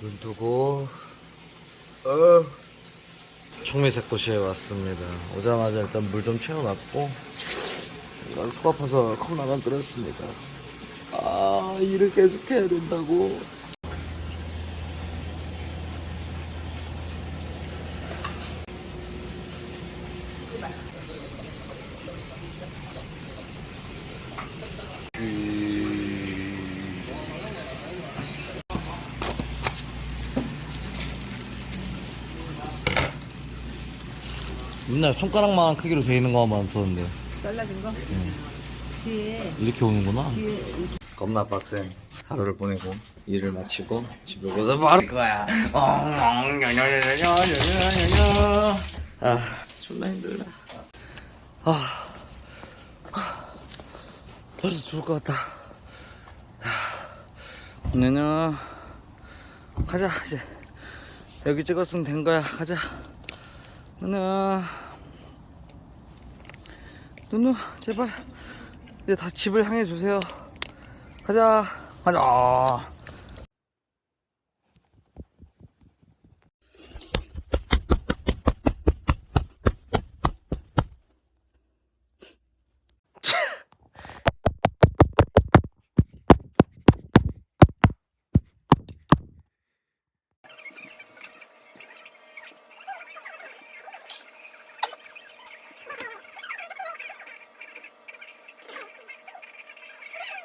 눈 뜨고 어. 청미색 도시에 왔습니다. 오자마자 일단 물 좀 채워놨고 이건 속 아파서 컵라면 끓였습니다. 아 일을 계속 해야 된다고. 맨날 손가락만한 크기로 돼 있는 거만 썼는데 잘라진 거? 뒤에 이렇게 오는구나. 뒤에 이렇게 겁나 빡센 하루를 보내고 일을 마치고 집에 오서 바로 이거야. 아 존나 힘들다. 아, 아 벌써 죽을 것 같다. 누누 가자 이제 여기 찍었으면 된 거야 가자. 누누 누누 제발. 이제 다 집을 향해 주세요. 가자. 가자